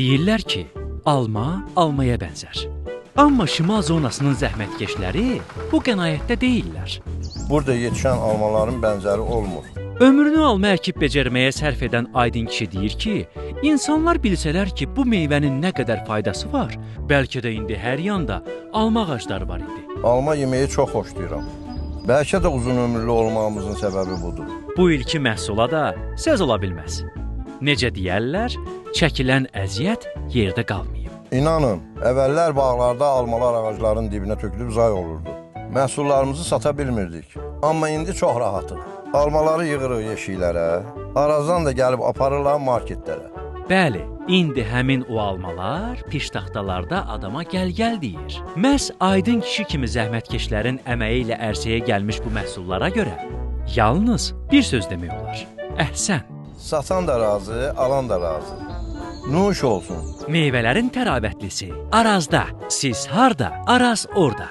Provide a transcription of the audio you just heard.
Deyirlər ki, alma almaya bənzər. Amma şimal zonasının zəhmətkeşləri bu qənaətdə deyillər. Burada yetişən almaların bənzəri olmur. Ömrünü alma əkib becərməyə sərf edən Aydın kişi deyir ki, insanlar bilsələr ki, bu meyvənin nə qədər faydası var, bəlkə də indi hər yanda alma ağacları var idi. Alma yeməyi çox xoşlayıram. Bəlkə də uzun ömürlü olmağımızın səbəbi budur. Bu ilki məhsula da söz ola bilməz. Necə deyərlər, çəkilən əziyyət yerdə qalmayıb. İnanın, əvvəllər bağlarda almalar ağacların dibinə tökülüb zay olurdu. Məhsullarımızı sata bilmirdik. Amma indi çox rahatıq. Almaları yığırıq yeşiklərə, arazdan da gəlib aparırlar marketlərə. Bəli, indi həmin o almalar piştaxtalarda adama gəl-gəl deyir. Məs Aydın kişi kimi zəhmətkeşlərin əməyi ilə ərsəyə gəlmiş bu məhsullara görə yalnız bir söz demək olar. Əhsən. Satan da razı, alan da razı. Nuş olsun. Meyvələrin təravətlisi Arazda. Siz harda? Araz orada.